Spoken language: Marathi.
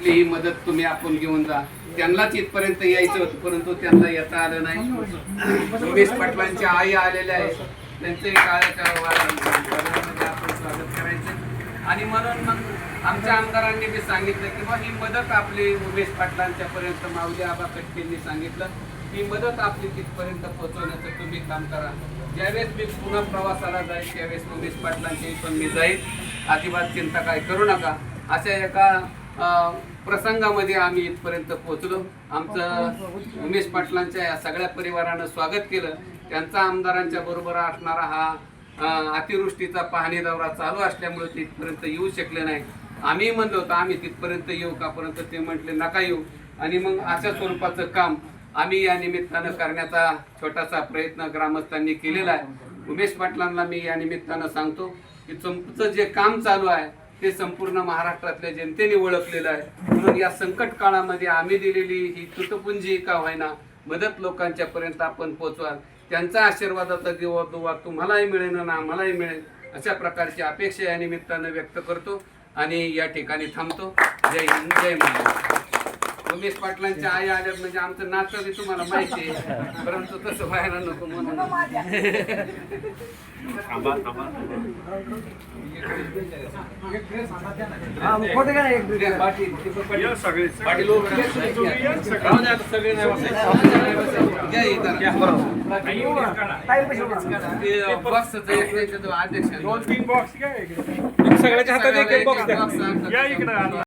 आपली ही मदत तुम्ही आपण घेऊन जा. त्यांनाच इथपर्यंत यायचं होतं परंतु त्यांना येता आलं नाही. उमेश पाटलांच्या आई आलेल्या आहेत. त्यांचंही काळाच्या आपण स्वागत करायचं. आणि म्हणून मग आमच्या आमदारांनी बी सांगितलं की बा ही मदत आपली उमेश पाटलांच्या पर्यंत माऊली आबा कटकेंनी सांगितलं. ही मदत आपली तिथपर्यंत पोहोचवण्याचं तुम्ही काम करा. ज्यावेळेस मी पुन्हा प्रवासाला जाईल त्यावेळेस उमेश पाटलांच्या इथून मी जाईल. अजिबात चिंता काय करू नका. अशा एका प्रसंगामध्ये आम्ही इथपर्यंत पोहोचलो. आमचं उमेश पाटलांच्या या सगळ्या परिवारानं स्वागत केलं. त्यांचा आमदारांच्या बरोबर असणारा हा अतिवृष्टीचा पाहणी दौरा चालू असल्यामुळे तिथपर्यंत येऊ शकले नाही आम्ही म्हणलो होतो आम्ही तिथपर्यंत येऊ कापर्यंत ते म्हटले नका येऊ. आणि मग अशा स्वरूपाचं काम आम्ही या निमित्तानं करण्याचा छोटासा प्रयत्न ग्रामस्थांनी केलेला आहे. उमेश पाटलांना मी या निमित्तानं सांगतो की तुमचं जे काम चालू आहे ते संपूर्ण महाराष्ट्रातल्या जनतेने ओळखलेलं आहे. म्हणून या संकट काळामध्ये आम्ही दिलेली ही तुटपुंजी का होईना मदत लोकांच्या पर्यंत आपण पोहोचवाल. त्यांचा आशीर्वादाचा दिवा दुवा तुम्हालाही मिळेल ना आम्हालाही मिळेल अशा प्रकारची अपेक्षा या निमित्तानं व्यक्त करतो आणि या ठिकाणी थांबतो. जय हिंद जय महाराष्ट्र. उमेश पाटलांच्या आई आल्या म्हणजे आमचं नातं बी तुम्हाला माहिती आहे. परंतु तसं व्हायला नको म्हणून. अध्यक्ष. दोन तीन बॉक्स काय सगळ्याच्या हातात एक एक बॉक्स. या इकडे